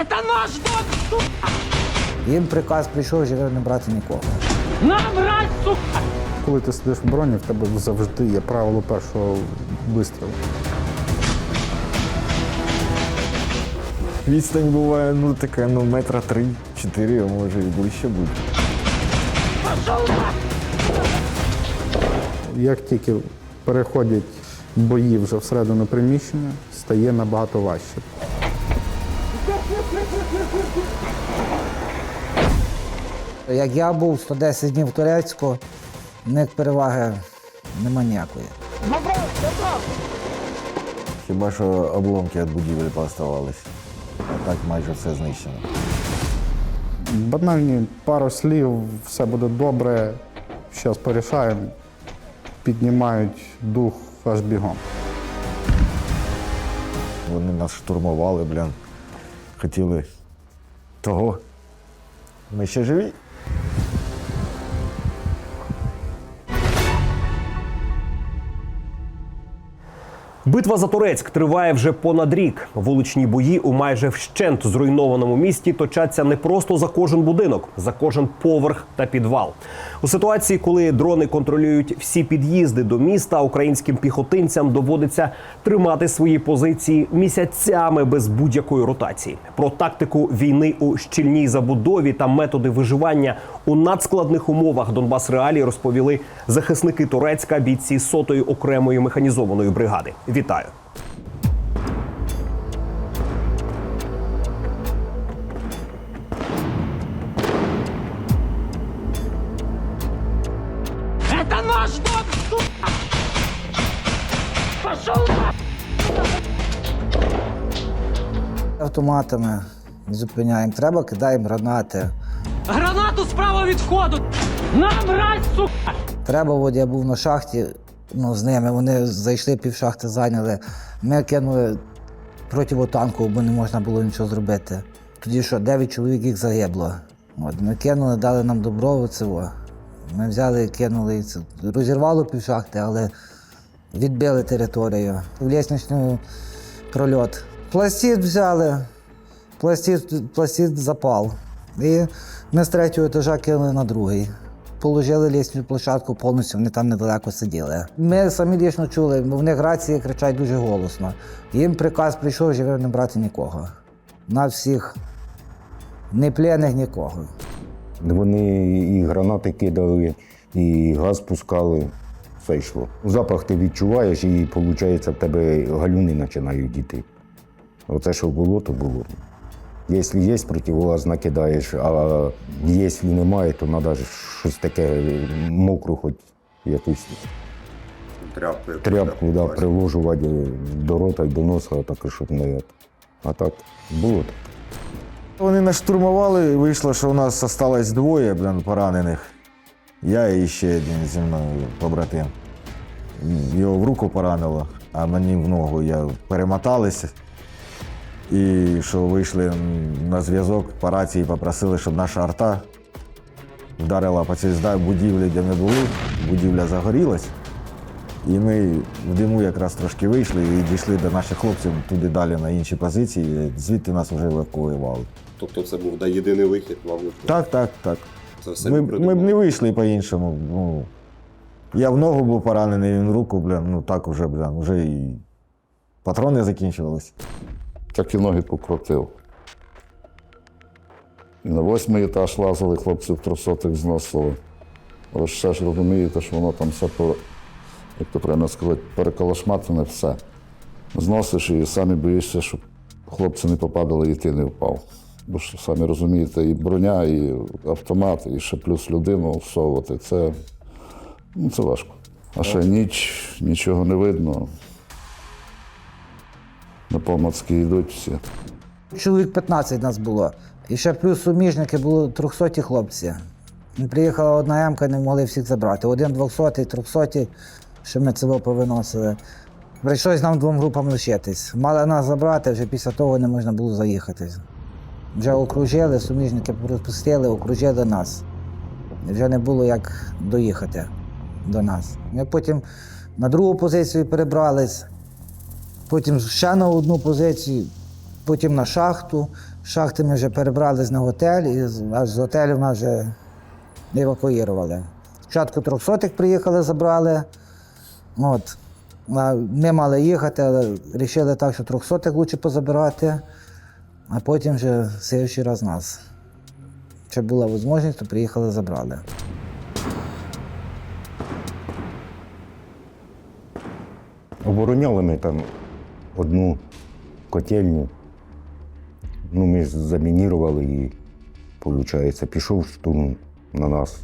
Это наш дом, сука! Їм приказ прийшов живе не брати нікого. Нам брать, сука! Коли ти сидиш в броні, в тебе завжди є правило першого вистрілу. Відстань буває ну така, ну метра три-чотири, а може і ближче бути. Як тільки переходять бої вже всередину приміщення, стає набагато важче. Як я був 110 днів в Турецьку, в них переваги нема ніякої. Хіба що обломки від будівлі пооставались. А так майже все знищено. Банальні пару слів, все буде добре, зараз порішаємо, піднімають дух аж бігом. Вони нас штурмували, блін. Хотіли того. Ми ще живі. Битва за Турецьк триває вже понад рік. Вуличні бої у майже вщент зруйнованому місті точаться не просто за кожен будинок, за кожен поверх та підвал. У ситуації, коли дрони контролюють всі під'їзди до міста, українським піхотинцям доводиться тримати свої позиції місяцями без будь-якої ротації. Про тактику війни у щільній забудові та методи виживання у надскладних умовах Донбас Реалії розповіли захисники Турецька, бійці сотої окремої механізованої бригади. Вітаю! Это наш дом, сука! Пошел на! Автоматами зупиняємо. Треба, кидаємо гранати. Гранату справа від входу! Нам брать, сука! Треба, от я був на шахті ну, з ними, вони зайшли пів шахти, зайняли. Ми кинули противотанку, бо не можна було нічого зробити. Тоді що, 9 чоловік їх загибло. От, ми кинули, дали нам добро цього. Ми взяли кинули. це. Розірвало пів шахти, але відбили територію. В лісничний прольот. Пластид взяли, пластид, пластид запал. І ми з третього етажа кинули на другий. Положили лісню площадку повністю, вони там недалеко сиділи. Ми самі лічно чули, бо в них рації кричать дуже голосно. Їм приказ прийшов живе не брати нікого. На всіх не плених нікого. Вони і гранати кидали, і газ пускали. Все йшло. Запах ти відчуваєш, і виходить, в тебе галюни починають йти. Оце, що було, то було. Якщо є противогаз, накидаєш, а якщо немає, то треба щось таке мокру, хоч якусь Тряпки. тряпку да, приложувати до рота і до носа, так, щоб не. А так було так. Вони нас штурмували, і вийшло, що у нас залишилось двоє блін, поранених. Я і ще один зі мною побратим. Його в руку поранило, а мені в ногу я перемоталися. І що вийшли на зв'язок по рації, попросили, щоб наша арта вдарила по цій будівлі, де ми були. Будівля загорілась. І ми в диму якраз трошки вийшли і дійшли до наших хлопців туди далі на інші позиції. Звідти нас вже евакуювали. Тобто це був да, єдиний вихід, мабуть. Так, так, так. Це все Ми, б- ми б не вийшли по-іншому. Ну, я в ногу був поранений, він в руку, блін, ну так уже, блін, вже і патрони закінчувалися. Так і ноги покрутив. І на восьмий етаж лазили, хлопців трьохсотих зносили. Але ж ще ж розумієте, що воно там все, по- як то правильно сказати, переколошматане все. Зносиш і самі боїшся, щоб хлопці не попадали і ти не впав. Бо ж самі розумієте, і броня, і автомат, і ще плюс людину всовувати. Це, ну, це важко. А ще ніч, нічого не видно. На помацки йдуть всі. Чоловік 15 нас було. І ще плюс суміжники було 300 хлопці. Приїхала одна ямка, не могли всіх забрати. Один 200, 300, що ми цього повиносили. Прийшлось нам двом групам лишитись. Мали нас забрати, вже після того не можна було заїхати. Вже окружили, суміжники пропустили, окружили нас. Вже не було як доїхати до нас. Ми потім на другу позицію перебрались, потім ще на одну позицію, потім на шахту, З шахти ми вже перебрались на готель, і аж з готелю нас вже евакуювали. Спочатку трьохсотих приїхали, забрали. От. Ми мали їхати, але вирішили так, що трьохсотих краще позабирати, а потім вже слідчий раз нас. Ще була можливість, то приїхали, забрали. Обороняли ми там одну котельню. Ну, ми замінірували і, виходить, пішов штурм на нас.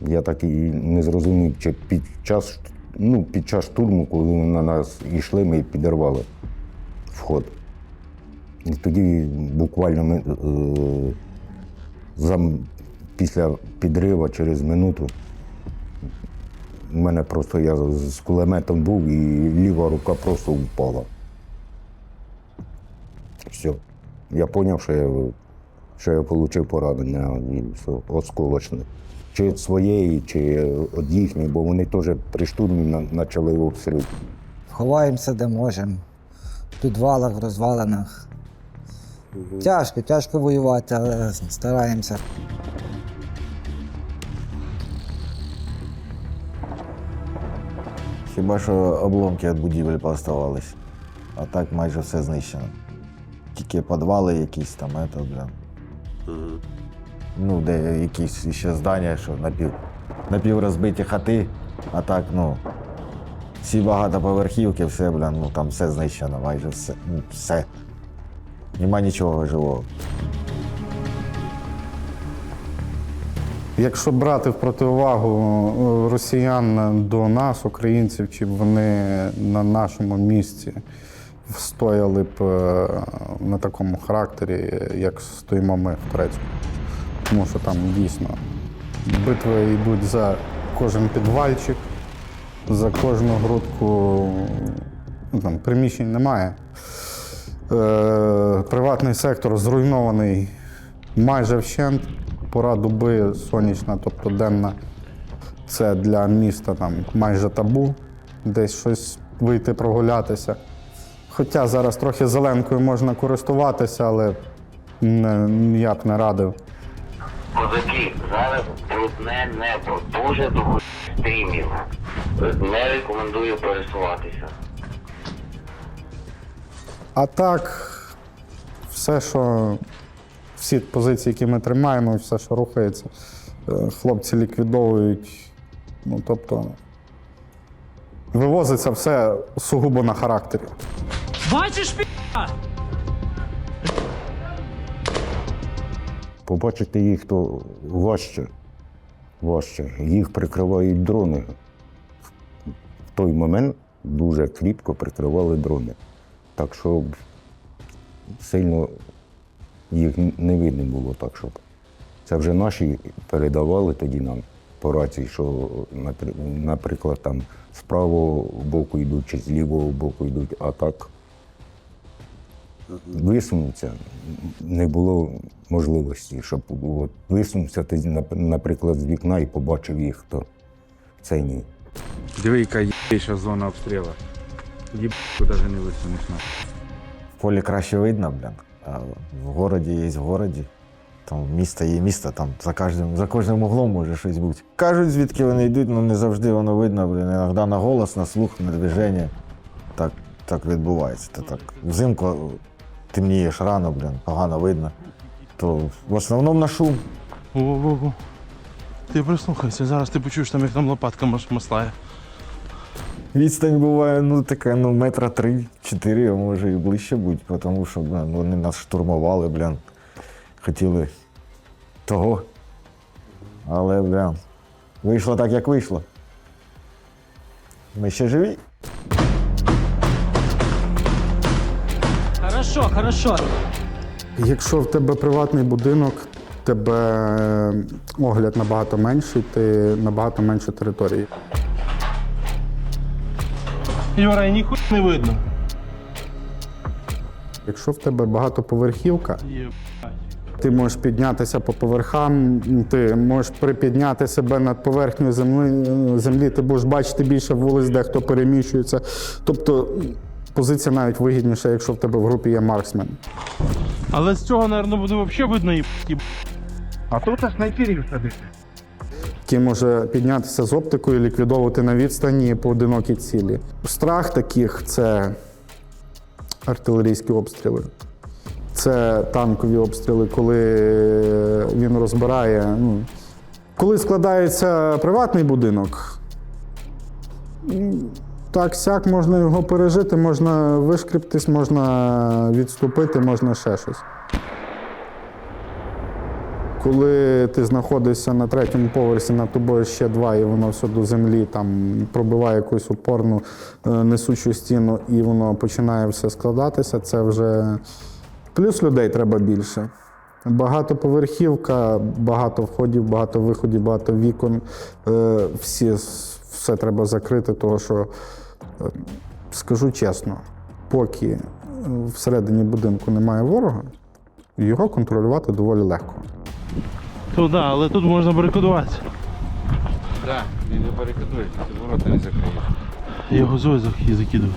Я так і не зрозумів, чи під час, ну, під час штурму, коли на нас йшли, ми підірвали вход. І тоді буквально ми, е, зам, після підриву через минуту у мене просто я з кулеметом був і ліва рука просто впала. Все. Я зрозумів, що я, що я отримав поранення і все, осколочне. Чи від своєї, чи від їхньої, бо вони теж при штурмі почали обстріл. Ховаємося де можемо. В підвалах, в розвалинах. Тяжко, тяжко воювати, але стараємося. Хіба що обломки від будівель пооставались. А так майже все знищено. Тільки підвали якісь там, это, бля. Ну, де якісь ще здання, що напів, напіврозбиті хати, а так, ну. Всі багатоповерхівки, все, бля, ну там все знищено, майже все. Ну, все. Нема нічого живого. Якщо брати в противагу е, росіян до нас, українців, чи б вони на нашому місці встояли б е, на такому характері, як стоїмо ми в Турецьку. Тому що там дійсно битви йдуть за кожен підвальчик, за кожну грудку ну, там, приміщень немає. Е, приватний сектор зруйнований майже вщент. Пора доби сонячна, тобто денна. Це для міста там майже табу, десь щось вийти прогулятися. Хоча зараз трохи зеленкою можна користуватися, але не, б не радив. Козаки, зараз брудне небо, дуже довго стрімів. Не рекомендую пересуватися. А так, все, що всі позиції, які ми тримаємо, і все, що рухається, е, хлопці ліквідовують. Ну, тобто, вивозиться все сугубо на характері. Бачиш, пі***а? Побачити їх то важче. важче. Їх прикривають дрони. В той момент дуже кріпко прикривали дрони. Так що сильно їх не видно було так, щоб. Це вже наші передавали тоді нам по рації, що, наприклад, там з правого боку йдуть чи з лівого боку йдуть, а так висунутися не було можливості, щоб от, висунувся ти, наприклад, з вікна і побачив їх, то це ні. Диви, яка єбейша зона обстрілу. Єбку навіть не висунеш. В полі краще видно, блін. А в городі є в городі. Там місто є місто, там за кожним, за кожним углом може щось бути. Кажуть, звідки вони йдуть, ну не завжди воно видно, блін. Іноді на голос, на слух, на движення. Так, так відбувається. То так. Взимку темнієш рано, блін, погано видно. То в основному на шум. Ого-го. Ти прислухайся, зараз ти почуєш там, як там лопатка маслає. Відстань буває, ну така, ну, метра три-чотири, а може і ближче бути, тому що блін, вони нас штурмували, блін. Хотіли того. Але, блін, вийшло так, як вийшло. Ми ще живі. Хорошо, хорошо. Якщо в тебе приватний будинок, в тебе е, огляд набагато менший, ти набагато менше території. Юра, і ніхуя не видно. Якщо в тебе багатоповерхівка, Є. ти можеш піднятися по поверхам, ти можеш припідняти себе над поверхнею землі, землі ти будеш бачити більше вулиць, де хто переміщується. Тобто Позиція навіть вигідніша, якщо в тебе в групі є марксмен. Але з цього, мабуть, буде взагалі видно і А тут аж снайперів садити. Який може піднятися з оптикою, ліквідовувати на відстані поодинокі цілі. Страх таких це артилерійські обстріли. Це танкові обстріли, коли він розбирає. Ну, коли складається приватний будинок, так сяк можна його пережити, можна вишкріптись, можна відступити, можна ще щось. Коли ти знаходишся на третьому поверсі, над тобою ще два, і воно все до землі там пробиває якусь опорну е, несучу стіну, і воно починає все складатися, це вже плюс людей треба більше. Багатоповерхівка, багато входів, багато виходів, багато вікон. Е, Всі, все треба закрити, тому що, е, скажу чесно, поки всередині будинку немає ворога, його контролювати доволі легко. То да, але тут можна барикадуватися. Так, він не барикадується, ти ворота не закриєш. Його зак- закидують.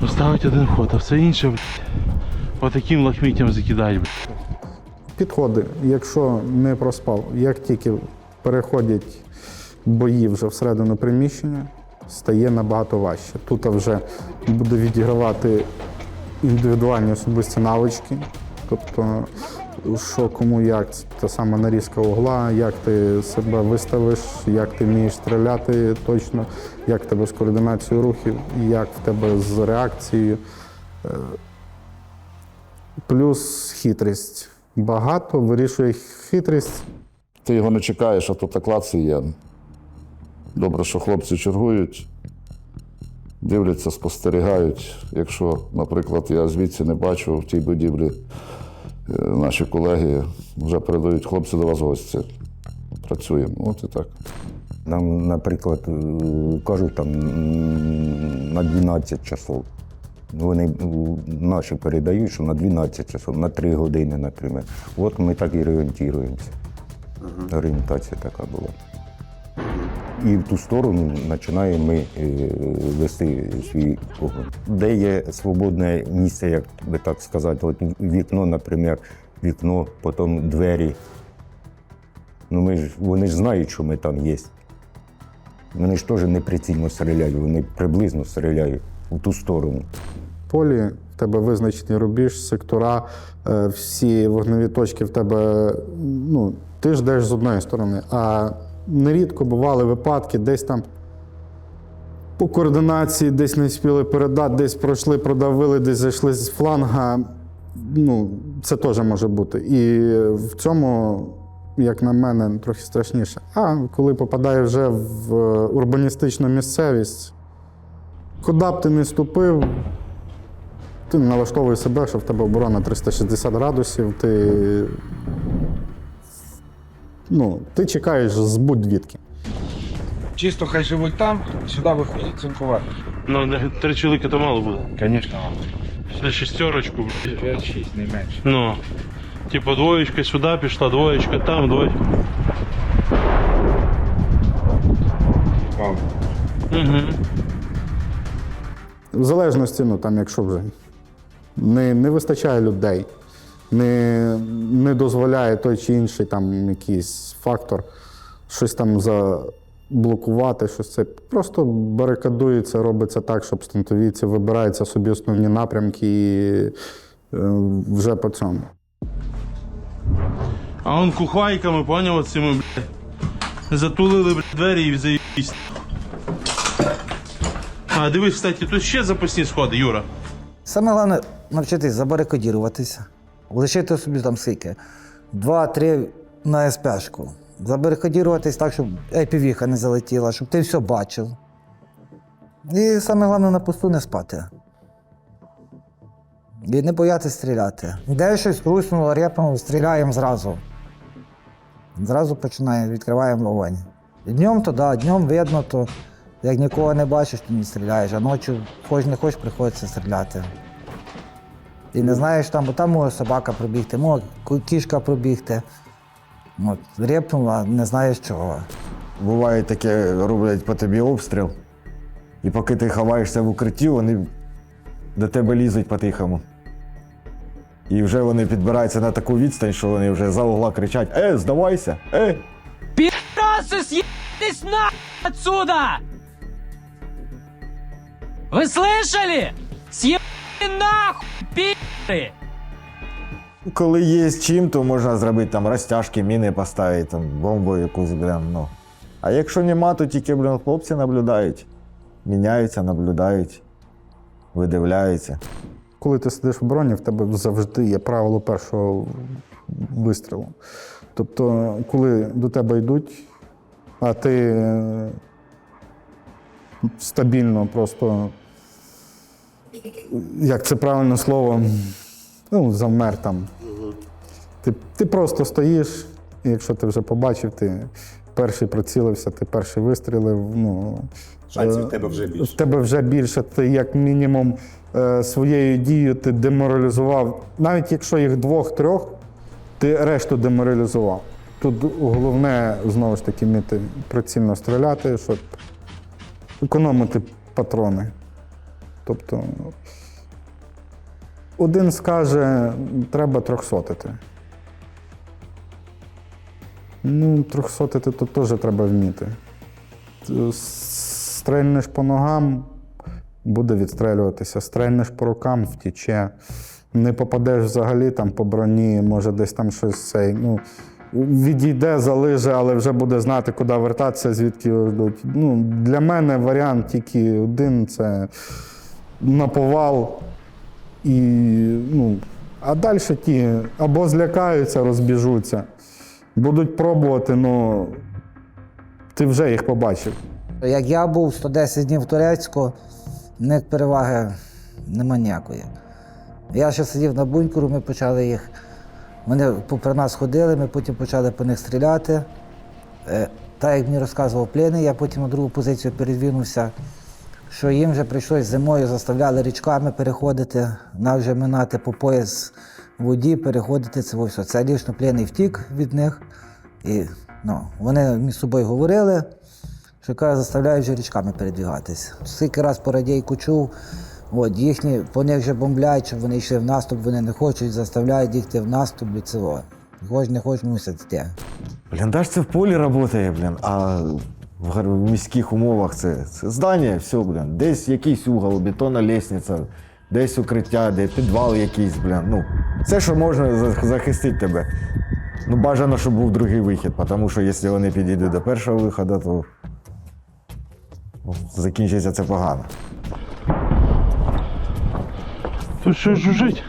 Поставить один вход, а все інше, блядь, отаким лахміттям закидають. блядь. Підходи, якщо не проспав, як тільки переходять бої вже всередину приміщення, стає набагато важче. Тут вже буде відігравати індивідуальні особисті навички, тобто що кому як, та сама нарізка угла, як ти себе виставиш, як ти вмієш стріляти точно, як в тебе з координацією рухів, як в тебе з реакцією. Е, Плюс хитрість. Багато вирішує хитрість. Ти його не чекаєш, а то так є. Добре, що хлопці чергують, дивляться, спостерігають. Якщо, наприклад, я звідси не бачу в тій будівлі, наші колеги вже передають хлопці до вас гості. Працюємо. От і так. Нам, наприклад, е, кажуть там на 12 часов. Вони наші передають, що на 12 часов, на 3 години, наприклад. От ми так і орієнтуємося. Орієнтація така була. І в ту сторону починаємо ми е, вести свій огонь. Де є свободне місце, як би так сказати, от вікно, наприклад, вікно, потім двері. Ну ми ж вони ж знають, що ми там є. Вони ж теж не прицільно стріляють, вони приблизно стріляють в ту сторону. полі, в тебе визначений рубіж, сектора, е, всі вогневі точки в тебе. Ну, ти ждеш з одної сторони, а нерідко бували випадки, десь там по координації, десь не спіли передати, десь пройшли, продавили, десь зайшли з фланга. Ну, це теж може бути. І в цьому, як на мене, трохи страшніше. А коли попадає вже в е, урбаністичну місцевість, куди б ти не ступив, ти налаштовуєш себе, що в тебе оборона 360 градусів, ти. Ну, ти чекаєш з будь-відки. Чисто хай живуть там, сюди виходять цинкувати. Ну, три чоловіка то мало буде. Звісно, На шестерочку, блядь. 5-6, не менше. Ну. Типу, двоєчка сюди пішла, двоєчка там, двоєчка. Вау. Угу. В залежності, ну там, якщо вже не, не вистачає людей, не, не дозволяє той чи інший там якийсь фактор щось там заблокувати, щось це. Просто барикадується, робиться так, щоб стентовійці вибираються собі основні напрямки і е, вже по цьому. А он кухвайками, поняв, цими, блядь. Затулили, блядь, двері і заїбісь. А, дивись, кстати, тут ще запасні сходи, Юра. Саме головне навчитись забарикадіруватися, лишити собі там скільки. Два-три на СПшку. Забарикадіруватись так, щоб епівіха не залетіла, щоб ти все бачив. І саме головне на посту не спати. І не боятися стріляти. Де щось хруснуло, репнуло, стріляємо зразу. Зразу починаємо, відкриваємо вогонь. Днем то да, днем видно, то як нікого не бачиш, то не стріляєш, а ночі хоч не хочеш, приходиться стріляти. І не знаєш там, бо там може собака пробігти, може ку- кішка пробігти. От, репнула, не знаєш чого. Буває таке, роблять по тобі обстріл, І поки ти ховаєшся в укритті, вони до тебе лізуть по-тихому. І вже вони підбираються на таку відстань, що вони вже за угла кричать: Е, здавайся! Е! Пидорасы, съебались на отсюда! Вы слышали? Съебали нахуй, Пидоры! Коли є з чим, то можна зробити там розтяжки, міни поставити, там, бомбу якусь, блін, ну. А якщо нема, то тільки, блін, хлопці наблюдають. Міняються, наблюдають, видивляються. Коли ти сидиш в броні, в тебе завжди є правило першого вистрілу. Тобто, коли до тебе йдуть, а ти е, стабільно просто, як це правильне слово, ну, завмер там. Ти, ти просто стоїш, і якщо ти вже побачив, ти перший прицілився, ти перший вистрілив. Ну, Шансів е, в тебе вже в більше. тебе вже більше. Ти як мінімум е, своєю дією ти деморалізував. Навіть якщо їх двох-трьох, ти решту деморалізував. Тут головне знову ж таки вміти прицільно стріляти, щоб економити патрони. Тобто один скаже, треба трьохсотити. Ну, трьохсотити то теж треба вміти. Стрельнеш по ногам, буде відстрелюватися. Стрельнеш по рукам, втіче. Не попадеш взагалі там по броні, може десь там щось цей. Ну, відійде, залиже, але вже буде знати, куди вертатися, звідки його ждуть. Ну, для мене варіант тільки один це на повал. І, ну, а далі ті або злякаються, розбіжуться, будуть пробувати, ну ти вже їх побачив. Як я був 110 днів в Турецьку, в них переваги нема ніякої. Я ще сидів на бункеру, ми почали їх. Вони попри нас ходили, ми потім почали по них стріляти. Е, Так як мені розказував пленний, я потім на другу позицію передвинувся, що їм вже прийшлось зимою, заставляли річками переходити, нам вже минати по пояс воді, переходити це все. Це лічно пленний втік від них. І ну, вони між собою говорили, що каже, заставляють вже річками передвігатись. Скільки раз по радійку чув, от, їхні, по них вже бомблять, щоб вони йшли в наступ, вони не хочуть, заставляють їх в наступ і цього. Хоч не хоч мусять йти. Бліндаж це в полі працює, блін, а в міських умовах це, це здання, все, блін. Десь якийсь угол, бетонна лестниця, десь укриття, де підвал якийсь, блін. Ну, це, що можна захистити тебе. Ну, бажано, щоб був другий вихід, тому що якщо вони підійдуть до першого виходу, то ну, закінчиться це погано. Тут що жужить?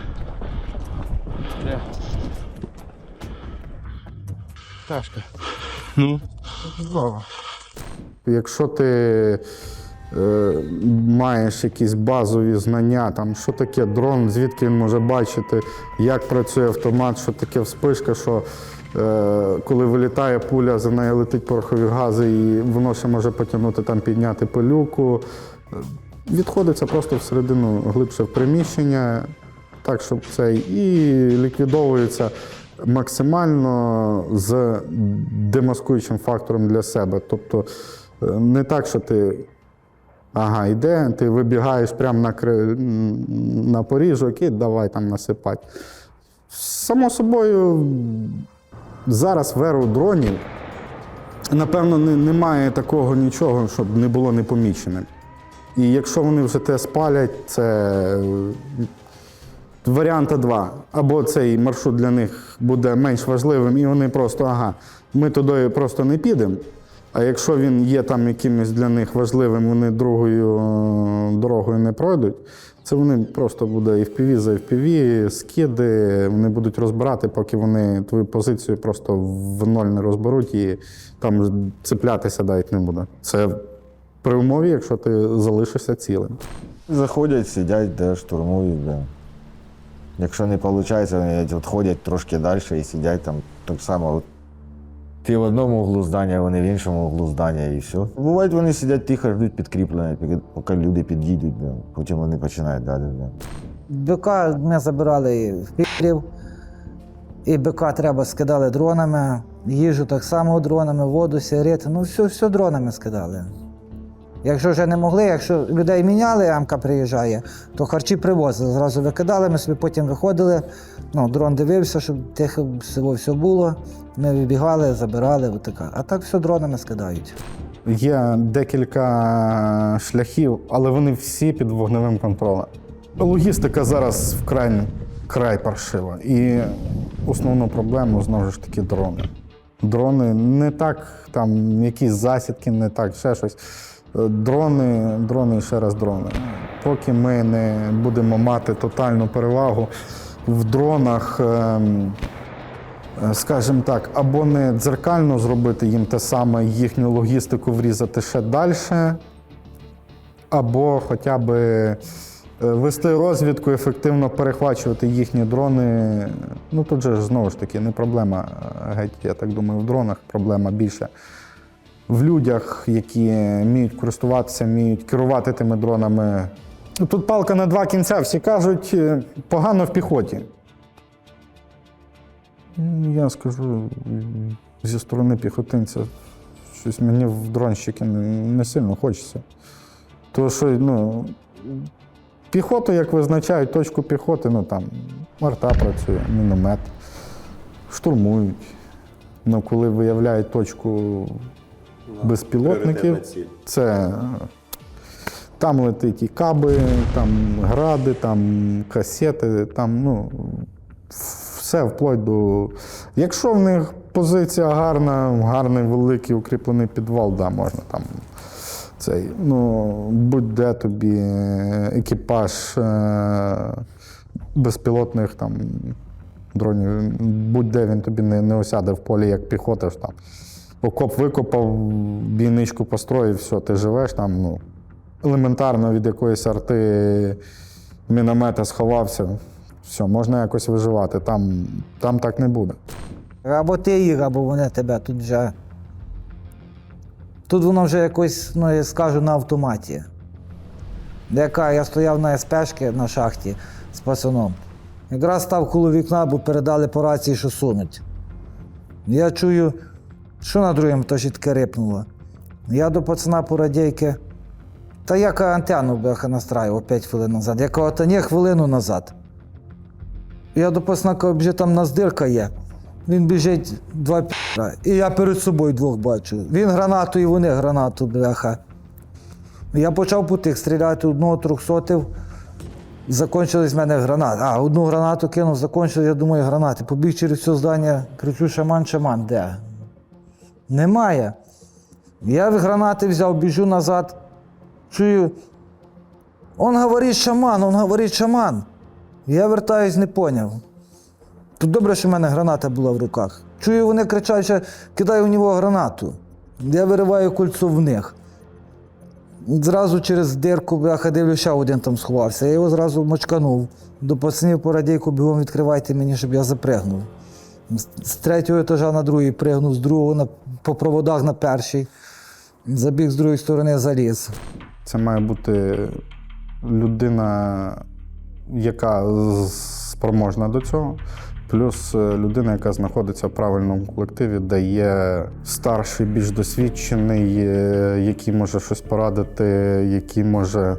Ташка. Ну? Якщо ти е, маєш якісь базові знання, там, що таке дрон, звідки він може бачити, як працює автомат, що таке вспишка, що е, коли вилітає пуля, за нею летить порохові гази, і воно ще може потягнути там підняти пилюку. Е, Відходиться просто всередину глибше в приміщення, так, щоб це і ліквідовується максимально з демаскуючим фактором для себе. Тобто не так, що ти ага, йде, ти вибігаєш прямо на, на поріжок і давай там насипати. Само собою, зараз в еру дронів, напевно, не, немає такого нічого, щоб не було непоміченим. І якщо вони вже те спалять, це варіанта два. Або цей маршрут для них буде менш важливим, і вони просто, ага, ми туди просто не підемо. А якщо він є там якимось для них важливим, вони другою е, дорогою не пройдуть, це вони просто буде FPV за FPV, скиди, вони будуть розбирати, поки вони твою позицію просто в ноль не розберуть і там цеплятися навіть не буде. Це при умові, якщо ти залишишся цілим. Заходять, сидять, де штурмують. Блін. Якщо не виходить, вони відходять трошки далі і сидять там так само. Ти в одному углу здання, вони в іншому углу здання і все. Бувають, вони сидять тихо, ждуть підкріплення, поки- люди під'їдуть, потім вони починають далі. Бика ми забирали в Пірів, і БК треба скидали дронами, їжу так само дронами, воду, сигарети, ну все, все дронами скидали. Якщо вже не могли, якщо людей міняли, Амка приїжджає, то харчі привозили. Зразу викидали, ми собі потім виходили. Ну, дрон дивився, щоб тихо всього все було. Ми вибігали, забирали, отака. А так все дронами скидають. Є декілька шляхів, але вони всі під вогневим контролем. Логістика зараз вкрай край паршива. І основну проблему знову ж таки дрони. Дрони не так, там якісь засідки, не так, ще щось. Е, Дрони, дрони і ще раз дрони. Поки ми не будемо мати тотальну перевагу в дронах. ем, е, скажімо так, або не дзеркально зробити їм те саме, їхню логістику врізати ще далі, або хоча б е, вести розвідку, ефективно перехвачувати їхні дрони. Ну тут же знову ж таки не проблема геть, я так думаю, в дронах, проблема більше. В людях, які вміють користуватися, вміють керувати тими дронами. Ну, Тут палка на два кінця, всі кажуть, е, погано в піхоті. Ну, Я скажу зі сторони піхотинця, щось мені в дронщики не, сильно хочеться. Тому що, ну, піхоту, як визначають точку піхоти, ну там арта працює, міномет, штурмують. Ну, коли виявляють точку безпілотників, це е, там летить і каби, там гради, там касети, там, ну, все вплоть до. Якщо в них позиція гарна, гарний великий укріплений підвал, да, можна там. Цей, ну, будь-де тобі екіпаж е, безпілотних там дронів, будь-де він тобі не, не осяде в полі, як піхота ж там. Окоп викопав, бійничку построїв, все, ти живеш там, ну, елементарно від якоїсь арти міномета сховався. Все, можна якось виживати. Там, там так не буде. Або ти їх, або вони тебе тут вже. Тут воно вже якось, ну я скажу, на автоматі. Яка я стояв на СПшки на шахті з пацаном. Якраз став коло вікна, бо передали по рації, що сунуть. Я чую, що на другому етажі таке рипнуло. Я до пацана по радійки. Та я ка антенну бляха настраював 5 хвилин назад. Я кажу, та ні, хвилину назад. Я до пацана кажу, вже там нас дирка є. Він біжить два піра. І я перед собою двох бачу. Він гранату і вони гранату, бляха. Я почав по тих стріляти одного трьохсотив. Закончились в мене гранати. А, одну гранату кинув, закончились, я думаю, гранати. Побіг через все здання, кричу, шаман, шаман, де? Немає. Я гранати взяв, біжу назад, чую. Он говорить шаман, он говорить шаман. Я вертаюсь, не поняв. Тут добре, що в мене граната була в руках. Чую, вони кричать, що кидай у нього гранату. Я вириваю кольцо в них. Зразу через дирку, бляха, дивлюся, ще один там сховався. Я його зразу мочканув. До пацанів по радійку бігом відкривайте мені, щоб я запригнув. З третього етажа на другий пригнув, з другого на, по проводах на перший. Забіг з другої сторони, заліз. Це має бути людина, яка спроможна до цього, плюс е, людина, яка знаходиться в правильному колективі, де є старший, більш досвідчений, е, який може щось порадити, який може.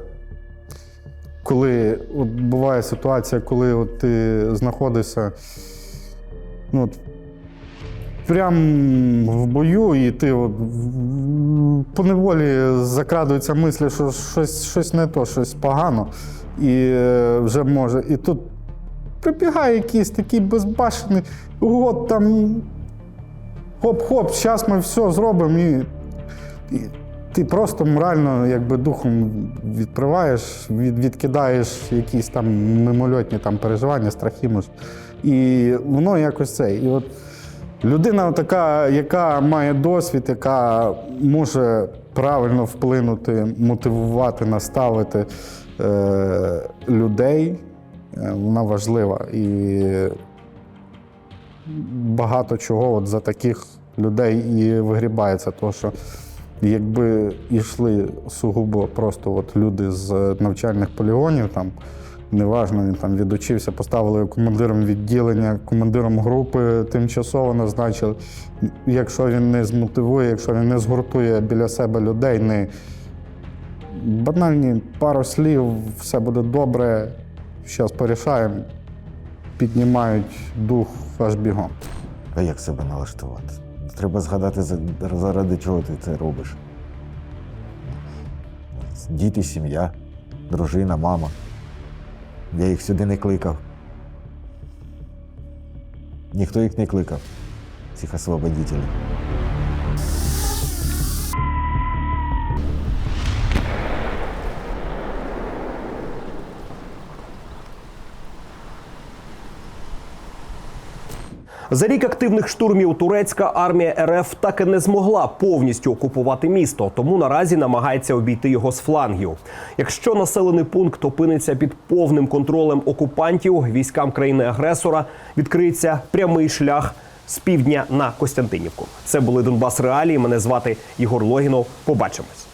Коли от буває ситуація, коли от ти знаходишся ну, от, прям в бою, і ти от в- поневолі закрадуються мислі, що щось, щось не то, щось погано. І е, вже може. І тут прибігає якийсь такий безбашений, от там хоп-хоп, зараз ми все зробимо. І, і ти просто морально, якби духом відприваєш, від, відкидаєш якісь там мимольотні там переживання, страхи. може. І воно якось це. І от людина така, яка має досвід, яка може правильно вплинути, мотивувати, наставити е, людей, е, вона важлива. І багато чого от за таких людей і вигрібається. Тому що якби йшли сугубо просто от люди з навчальних полігонів, там, неважно, він там відучився, поставили командиром відділення, командиром групи тимчасово назначили. Якщо він не змотивує, якщо він не згуртує біля себе людей, не Банальні пару слів, все буде добре, зараз порішаємо, піднімають дух аж бігом. А як себе налаштувати? Треба згадати, заради чого ти це робиш. Діти, сім'я, дружина, мама. Я їх сюди не кликав. Ніхто їх не кликав, цих освободителів. За рік активних штурмів турецька армія РФ так і не змогла повністю окупувати місто, тому наразі намагається обійти його з флангів. Якщо населений пункт опиниться під повним контролем окупантів, військам країни-агресора відкриється прямий шлях з півдня на Костянтинівку. Це були Донбас Реалії. Мене звати Ігор Логінов. Побачимось.